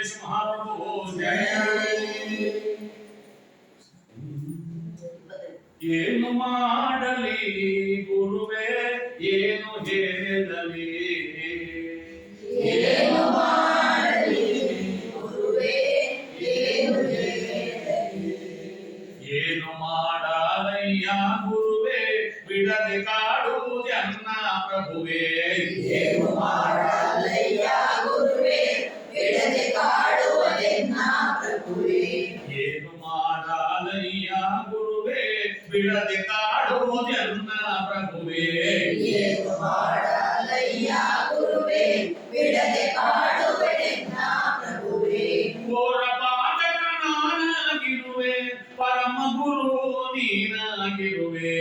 ಶ್ರೀ ಮಹಾಪ್ರಭು ಜಯ ಏನು ಮಾಡಲಿ ಗುರುವೇ ಏನು ಹೇಳಲಿ ಏನು ಮಾಡಲಿ ಗುರುವೇ ಏನು ಹೇಳಲಿ ಏನು ಮಾಡಲಯ್ಯ ಗುರುವೇ ಬಿಡದೆ ಕಾಡುವುದನ್ನ ಪ್ರಭುವೇ ಏನು ಮಾಡಲಯ್ಯ ಗುರುವೇ ಬಿಡದೆ ಕಾಡುವುದೆನ್ನ ಪ್ರಭುವೇ ಏನು ಮಾಡಲಯ್ಯ ಗುರುವೇ ಬಿಡದೆ ಕಾಡುವುದನ್ನ ಪ್ರಭುವೇ ಏನು ಮಾಡಲಯ್ಯ ಗುರುವೇ ಬಿಡದೆ ಕಾಡುವುದೆನ್ನ ಪ್ರಭುವೇ ಘೋರ ಪಾಠಕ ನಾನಾಗಿರುವೆ ಪರಮ ಗುರು ನೀನಾಗಿರುವೆ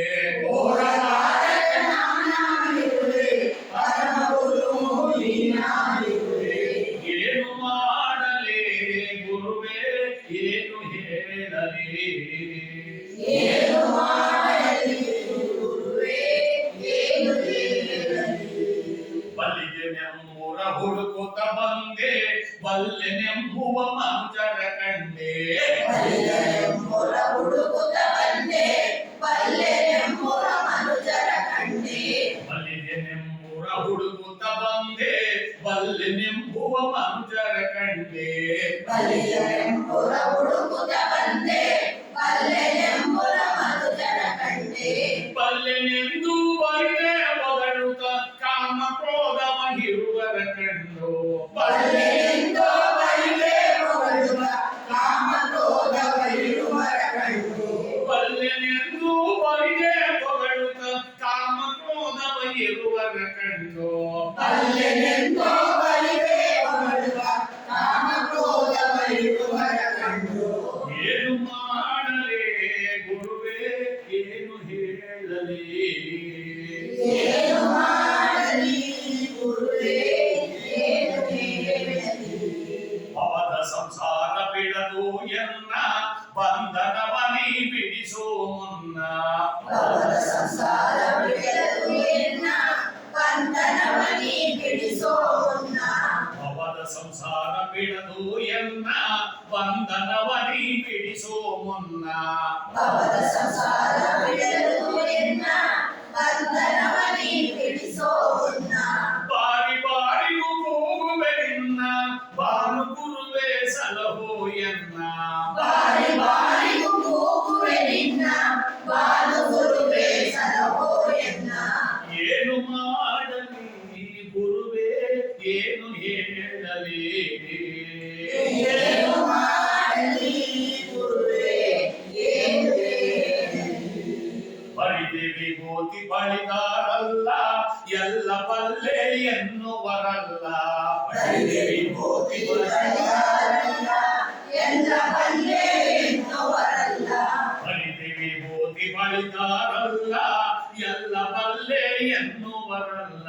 ಬಲ್ಲೆನೆಂಬುವ ಮನುಜರ ಕಂಡೆ ಬಲ್ಲೆನೆಂಬುರ ಹುಡುಕುತ್ತ ಬಂದೆ ಬಲ್ಲೆನೆಂಬುರ ಮನುಜರ ಕಂಡೆ ಬಲ್ಲಿದೆನೆಂಬುರ ಹುಡುಕುತ್ತ ಬಂದೆ ಬಲ್ಲೆನೆಂಬುವ ಮನುಜರ ಕಂಡೆ ಬಲ್ಲೆನೆಂಬುರ ಹುಡುಕುತ್ತ ಬಂದೆ ಬಲ್ಲೆನೆಂಬುರ ಮನುಜರ ಕಂಡೆ ಬಲ್ಲೆನೆಂದು ಬರಿದೆ ಹೊಗಳುತ್ತ ಕಾಮ ಕ್ರೋಧವ ಹಿರುವರ ಕಂಡು ಬಲ್ಲೆನೆಂದೋ బంధనవని పిడిసోమున్న భవత సంసార పిడలు ఎన్న బంధనవని పిడిసోమున్న పారి పారి పోగు వెన్న బాను గురువే సలహోయన్న పారి పారి పోగు వెన్న బాను గురువే సలహోయన్న ఏను మాడని ವಿಭೂತಿ ಬಳಿದಾರಲ್ಲ ಎಲ್ಲ ಬಲ್ಲೆ ಎನ್ನುವರಲ್ಲ ಬಳಿದೇವಿ ಭೂತಿ ಬಳಿದಾರಲ್ಲ, ಎಲ್ಲ ಬಲ್ಲೆ ಎನ್ನುವರಲ್ಲ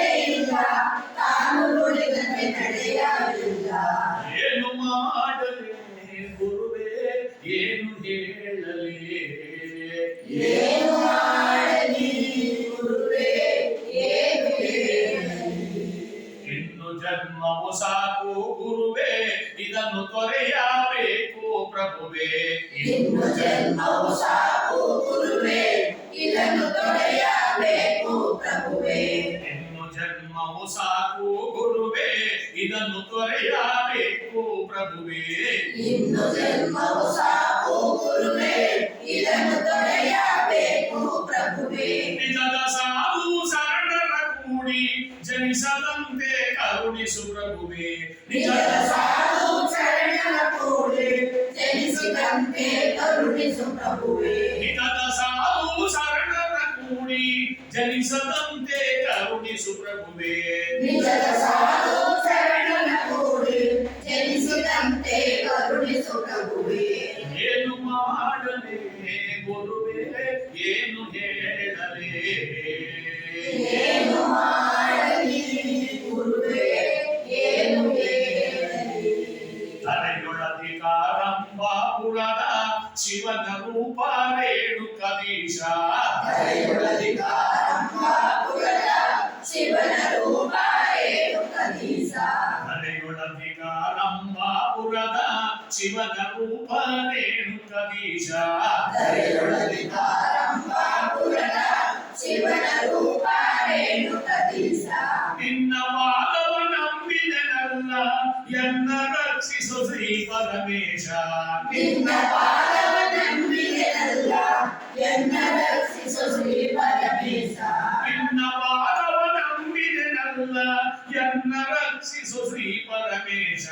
ಇದನ್ನು ತೊರೆಯಬೇಕು ಪ್ರಭುವೇ ಇನ್ನು ಜನ್ಮವು ಸಾಕು ಗುರುವೇ ಇದನ್ನು ತೊರೆಯಬೇಕು ಪ್ರಭುವೇ ಇನ್ನು ಜನ್ಮವು ಸಾಕು ಗುರುವೇ ಇದನ್ನು ತೊರೆಯಬೇಕು ಪ್ರಭುವೇ ಇನ್ನು ಜನ್ಮವು ಸಾಕು ಗುರುವೇ ಇದನ್ನು ತೊರೆಯಬೇಕು ಪ್ರಭುವೇ ನಿಜದ ಸಾಧು మూడి జనిసదంతే కరుణి సుప్రభువే నిజ సాధు శరణకుడి జనిసదంతే కరుణి సుప్రభువే నిజ సాధు శరణకుడి జనిసదంతే కరుణి సుప్రభువే నిజ సాధు శరణకుడి జనిసదంతే కరుణి సుప్రభువే ఏను మాడలే గురువే ఏను హేడలే తనయుడధికారం బాపులన శివన రూప రేణుకదీశ తనయుడధికారం బాపులన శివన రూప రేణుకదీశ తనయుడధికారం బాపులన శివన రూప రేణుకదీశ తనయుడధికారం బాపులన చివరకు పారేడు కదిస నిన్న వాదవ నమ్మిదనల్ల ఎన్న రక్షిసు శ్రీ పరమేశ? నిన్న వాదవ నమ్మిదనల్ల ఎన్న రక్షిసు శ్రీ పరమేశ? నిన్న వాదవ నమ్మిదనల్ల ఎన్న రక్షిసు శ్రీ పరమేశ?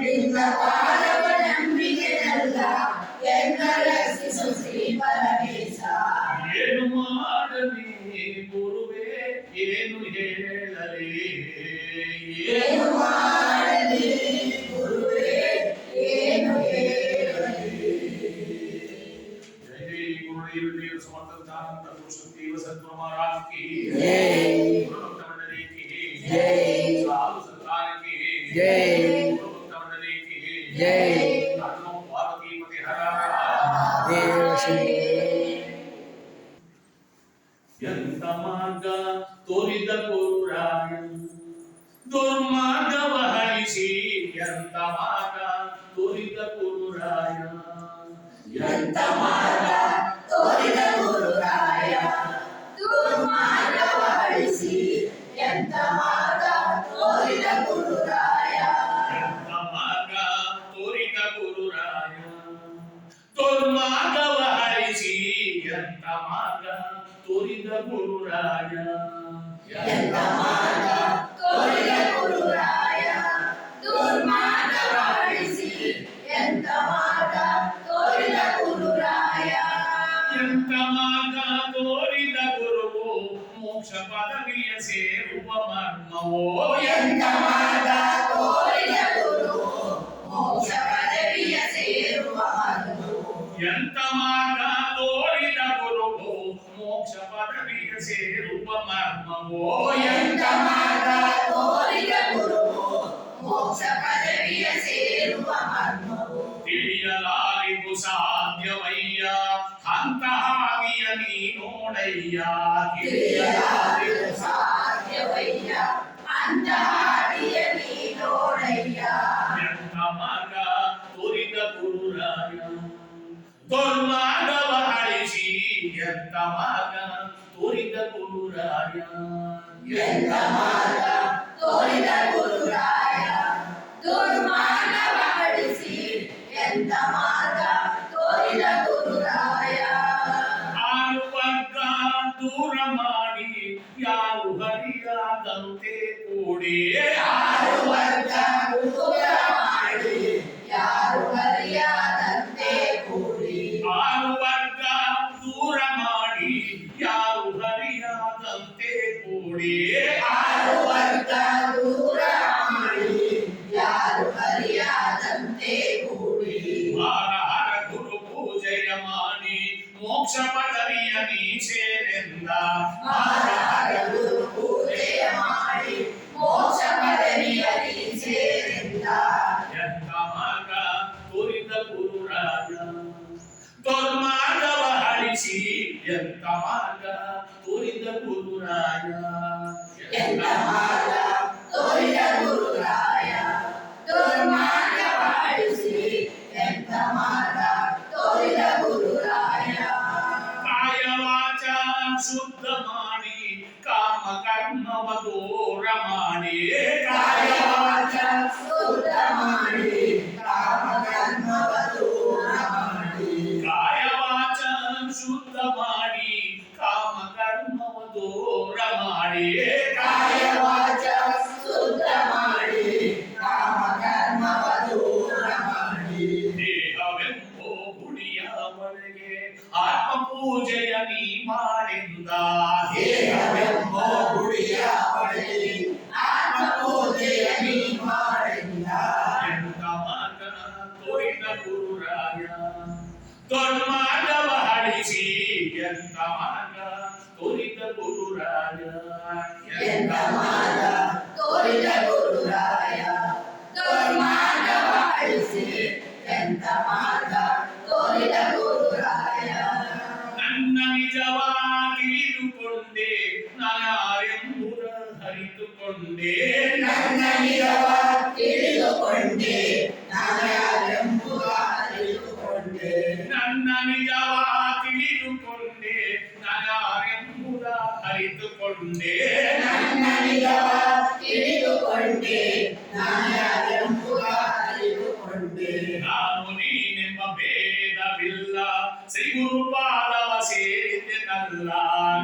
నిన్న వాదవ నమ్మిదనల్ల ఎన్న రక్షిసు శ్రీ పరమేశ? ಏನು ಮಾಡಲಿ ಗುರುವೇ ಏನು ಮೋಕ್ಷ ಪದವಿಯ ಸೇರುವ ಮರ್ಮವೋ ಎಂತ ಮಾರ್ಗ ತೋರಿದ ಗುರು ಮೋಕ್ಷ ಪದವಿಯ ಸೇರುವ ಮರ್ಮವು ತಿಳಿಯಲಾರಿಗೂ ಸಾಧ್ಯವಯ್ಯ ಹಂತ ಹಾಗೆಯ ನೀ ನೋಡಯ್ಯ ತಿಳಿಯಲಾಗದು ಸಾಧ್ಯವಯ್ಯ ಅಂತ ಹಾದಿಯ ಅಳಿಸಿ ಎಂತ ಮಾರ್ಗ ತೋರಿದ ಗುರುರಾಯ ಎಂತ ಮಾರ್ಗ ತೋರಿದ ಗುರುರಾಯ ದುರ್ಮಾರ್ಗವ ಅಳಿಸಿ ಎಂತ ಮಾರ್ಗ ತೋರಿದ ಗುರುರಾಯ ಆರು ವರ್ಗ ದೂರ ಮಾಡಿ ಯಾರು ಹರಿಯಾದಂತೆ ಕೂಡಿ ಆರು ವರ್ಗ soon. ತಿಳಿದುಕೊಂಡೆ ನಾಯಾರೆಂಬುದ ಹರಿದುಕೊಂಡೆ ನನ್ನ ನಿಜವ ತಿಳಿದುಕೊಂಡೆ ನಾನ್ಯಾರೆಂಬುದ ಅರಿತುಕೊಂಡೆ ನನ್ನ ನಿಜವ ತಿಳಿದುಕೊಂಡೆ ನನ್ನ ನಿಜವ ತಿಳಿದುಕೊಂಡೆ ನಾನ್ಯಾರೆಂಬುದ ಅರಿತುಕೊಂಡೆ ನಾನು ನೀನೆಂಬ ಭೇದವಿಲ್ಲ ಶ್ರೀ ಗುರುಪಾದವ ಸೇರಿದೆನಲ್ಲ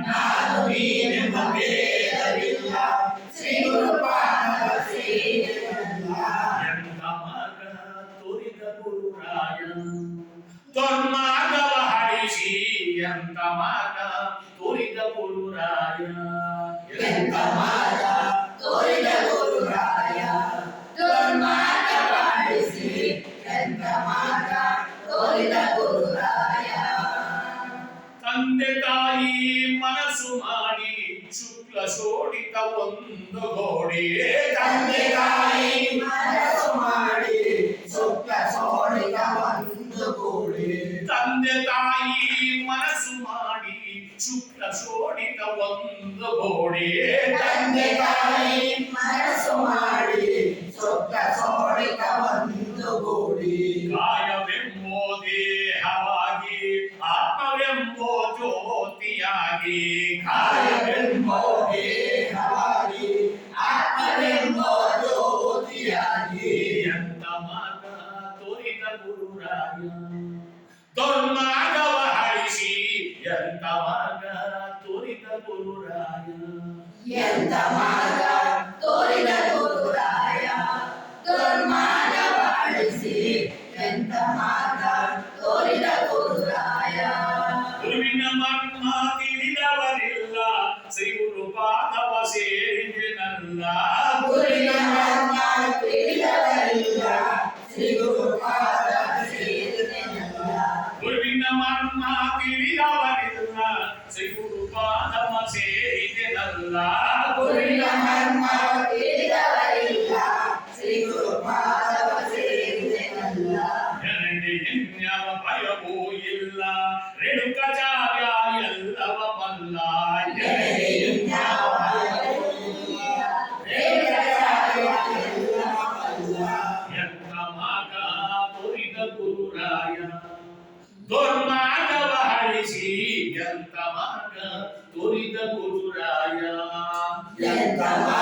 ನಾನು ನೀನೆಂಬ ಭೇದವಿಲ್ಲ ಶ್ರೀ ಗುರುಪಾದವ ಸೇರಿದಲ್ಲ ಎಂತ ಮಾರ್ಗ ತೋರಿದ ಗುರುರಾಯ ದುರ್ಮಾರ್ಗವ ಹರಿಸಿ ಎಂತ ಮಾರ್ಗ ತೋರಿದ ಗುರುರಾಯ ಎಂತ ಮಾರ್ಗ ಶೋಡಿತ ಒಂದು ಗೋಡೆ ತಂದೆ ತಾಯಿ ಮನಸ್ಸು ಮಾಡಿ ಸುಖ ಸೋಳಿಗ ಒಂದು ಕೂಡಿ ತಂದೆ ತಾಯಿ ಮನಸ್ಸು ಮಾಡಿ ಶುಕ್ಲ ಶೋಡಿತ ಒಂದು ಗೋಡೆ ತಂದೆ ತಾಯಿ ಮನಸ್ಸು ಮಾಡಿ கோ ஜோதியாகி காயவென்போ தேகாகி ஆத்மவென்போ ஜோதியாகி அந்தமாக தோரித குருராய தொன்மாக ஹரிஷி எந்தமாக தோரித குருராய எந்தமாக தோரித குருராய தொன்மாக ஹரிஷி எந்தமாக தோரித குருராய ಮರ್ಮ ತಿಳಿದವರಿಲ್ಲ ಶ್ರೀ ಗುರುಪಾದ ಸೇರಿದೆನಲ್ಲ ಗುರುವಿನ ಮರ್ಮ ತಿಳಿದವರಿಲ್ಲ ಶ್ರೀ ಗುರುಪಾದವ ಸೇರಿದೆನಲ್ಲ ಗುರಿಯ యంతమాక త్వరిత కురురాయ యంతమాక